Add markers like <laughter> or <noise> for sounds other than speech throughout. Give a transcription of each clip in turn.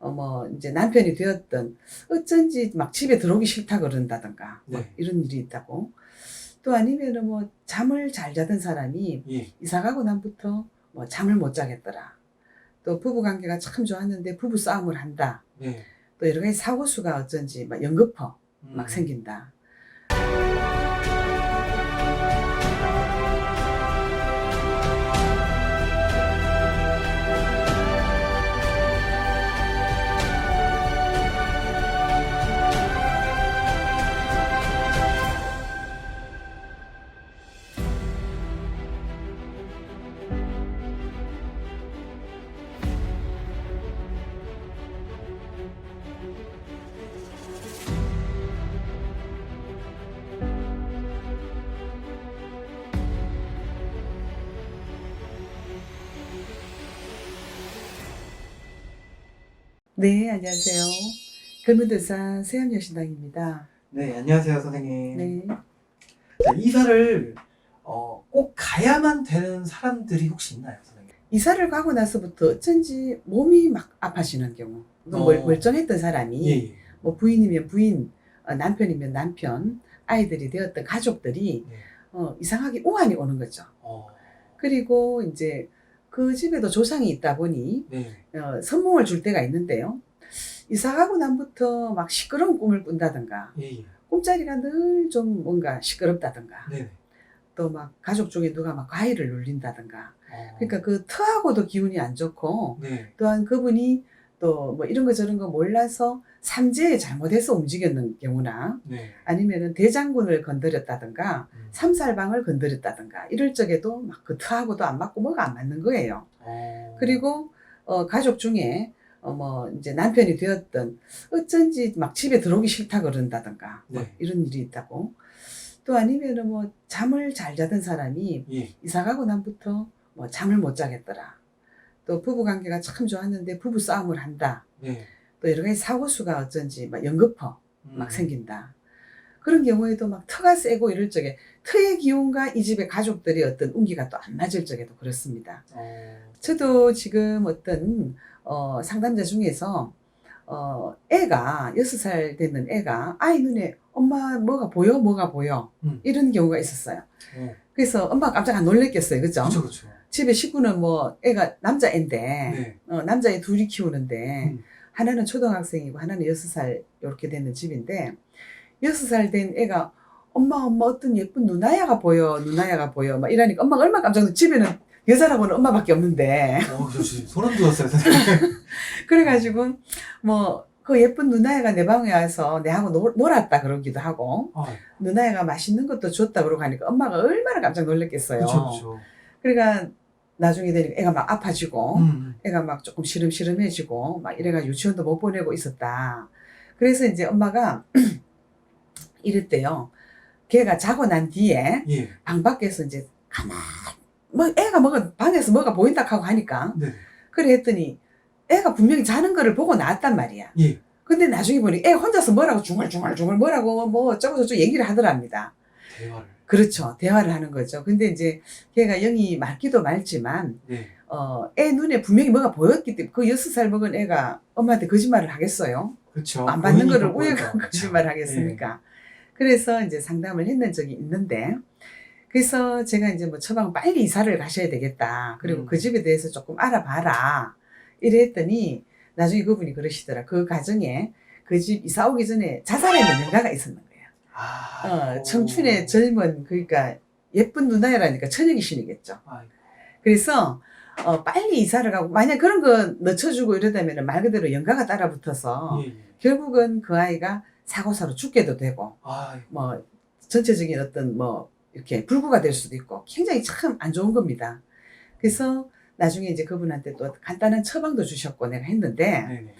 어, 뭐, 이제 남편이 되었던 어쩐지 막 집에 들어오기 싫다 그런다던가 뭐 네. 이런 일이 있다고. 또 아니면은 뭐 잠을 잘 자던 사람이 예. 이사 가고 난부터 뭐 잠을 못 자겠더라. 또 부부 관계가 참 좋았는데 부부 싸움을 한다. 네. 또 여러 가지 사고 수가 어쩐지 막 연급허 막 음. 생긴다. 네, 안녕하세요. 근무대사 세암여신당입니다. 네, 안녕하세요, 선생님. 네. 자, 이사를 어, 꼭 가야만 되는 사람들이 혹시 있나요, 선생님? 이사를 가고 나서부터 어쩐지 몸이 막 아파지는 경우. 어. 멀, 멀쩡했던 사람이 예, 예. 뭐 부인이면 부인, 어, 남편이면 남편, 아이들이 되었던 가족들이 네. 어, 이상하게 오한이 오는 거죠. 어, 그리고 이제 그 집에도 조상이 있다 보니 네. 어, 선몽을 줄 때가 있는데요. 이사 가고 난부터 막 시끄러운 꿈을 꾼다든가 예, 예. 꿈자리가 늘 좀 뭔가 시끄럽다든가 네네. 또막 가족 중에 누가 막 과일을 눌린다든가 어, 그러니까 그 터하고도 기운이 안 좋고 네. 또한 그분이 또 뭐 이런 거 저런 거 몰라서 삼재에 잘못해서 움직였는 경우나 네. 아니면은 대장군을 건드렸다든가 음. 삼살방을 건드렸다든가 이럴 적에도 막그 터하고도 안 맞고 뭐가 안 맞는 거예요. 어, 그리고 어, 가족 중에 어, 뭐 이제 남편이 되었던 어쩐지 막 집에 들어오기 싫다 그런다든가 뭐 네. 이런 일이 있다고. 또 아니면은 뭐 잠을 잘 자던 사람이 예. 이사 가고 난부터 뭐 잠을 못 자겠더라. 또 부부 관계가 참 좋았는데 부부 싸움을 한다. 네. 또 여러 가지 사고 수가 어쩐지 막 연급허 음. 막 생긴다. 그런 경우에도 막 터가 세고 이럴 적에 터의 기운과 이 집의 가족들이 어떤 운기가 또 안 맞을 적에도 그렇습니다. 어, 저도 지금 어떤 어, 상담자 중에서 어, 애가 여섯 살 되는 애가 아이 눈에 엄마 뭐가 보여 뭐가 보여 음. 이런 경우가 있었어요. 어, 그래서 엄마 가 깜짝 놀랐겠어요, 그죠? 그쵸, 그쵸. 집에 식구는 뭐 애가 남자애인데 네. 어, 남자애 둘이 키우는데 음. 하나는 초등학생이고 하나는 여섯 살 이렇게 되는 집인데 여섯 살 된 애가 엄마 엄마 어떤 예쁜 누나야가 보여 누나야가 보여 막 이러니까 엄마가 얼마나 깜짝 놀 집에는 여자라고는 엄마밖에 없는데 어, 저 지금 소름 돋았어요. <laughs> 그래가지고 뭐 그 예쁜 누나애가 내 방에 와서 내하고 놀, 놀았다 그러기도 하고 아, 누나애가 맛있는 것도 줬다 그러고 하니까 엄마가 얼마나 깜짝 놀랐겠어요. 그쵸, 그쵸. 그러니까 나중에 되니까 애가 막 아파지고 음. 애가 막 조금 시름시름해지고 막 이래가지고 유치원도 못 보내고 있었다. 그래서 이제 엄마가 <clears throat> 이랬대요. 걔가 자고 난 뒤에 예. 방 밖에서 이제 가만 뭐 애가 뭐가 방에서 뭐가 보인다 하고 하니까 네. 그래 했더니 애가 분명히 자는 거를 보고 나왔단 말이야. 예. 근데 나중에 보니 애 혼자서 뭐라고 중얼중얼중얼 뭐라고 뭐 어쩌고 저쩌고 얘기를 하더랍니다. 대화를. 그렇죠. 대화를 하는 거죠. 근데 이제 걔가 영이 맑기도 맑지만 네. 어, 애 눈에 분명히 뭐가 보였기 때문에 그 여섯 살 먹은 애가 엄마한테 거짓말을 하겠어요? 그쵸. 안 받는 거를 우연히 <laughs> 보니까. 거짓말을 하겠습니까? 그래서 이제 상담을 했는 적이 있는데 그래서 제가 이제 뭐 처방 빨리 이사를 가셔야 되겠다. 그리고 음. 그 집에 대해서 조금 알아봐라. 이래 했더니 나중에 그분이 그러시더라. 그 가정에 그 집 이사 오기 전에 자살했는 영가가 있었는 어. 청춘의 젊은 그러니까 예쁜 누나라니까 천연이신이겠죠. 아이고. 그래서 어, 빨리 이사를 가고 만약 그런 거 늦춰주고 이러다면 말 그대로 영가가 따라붙어서 예, 예. 결국은 그 아이가 사고사로 죽게도 되고 아이고. 뭐 전체적인 어떤 뭐 이렇게 불구가 될 수도 있고 굉장히 참 안 좋은 겁니다. 그래서 나중에 이제 그분한테 또 간단한 처방도 주셨고 내가 했는데 네네.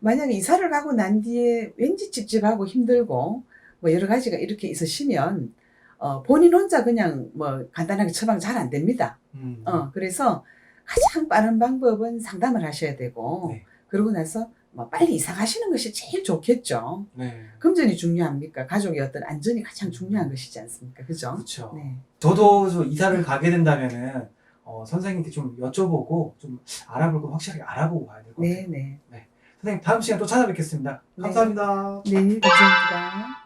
만약에 이사를 가고 난 뒤에 왠지 찝찝하고 힘들고 뭐 여러 가지가 이렇게 있으시면 어, 본인 혼자 그냥 뭐 간단하게 처방 잘 안 됩니다. 음. 어, 그래서 가장 빠른 방법은 상담을 하셔야 되고 네. 그러고 나서 뭐 빨리 이사 가시는 것이 제일 좋겠죠. 네. 금전이 중요합니까? 가족의 어떤 안전이 가장 중요한 것이지 않습니까? 그죠? 그렇죠. 네. 저도 저 이사를 가게 된다면은 어, 선생님께 좀 여쭤보고 좀 알아볼 거 확실하게 알아보고 가야 될 것 같아요. 네, 네. 선생님 다음 시간에 또 찾아뵙겠습니다. 네. 감사합니다. 네, 감사합니다.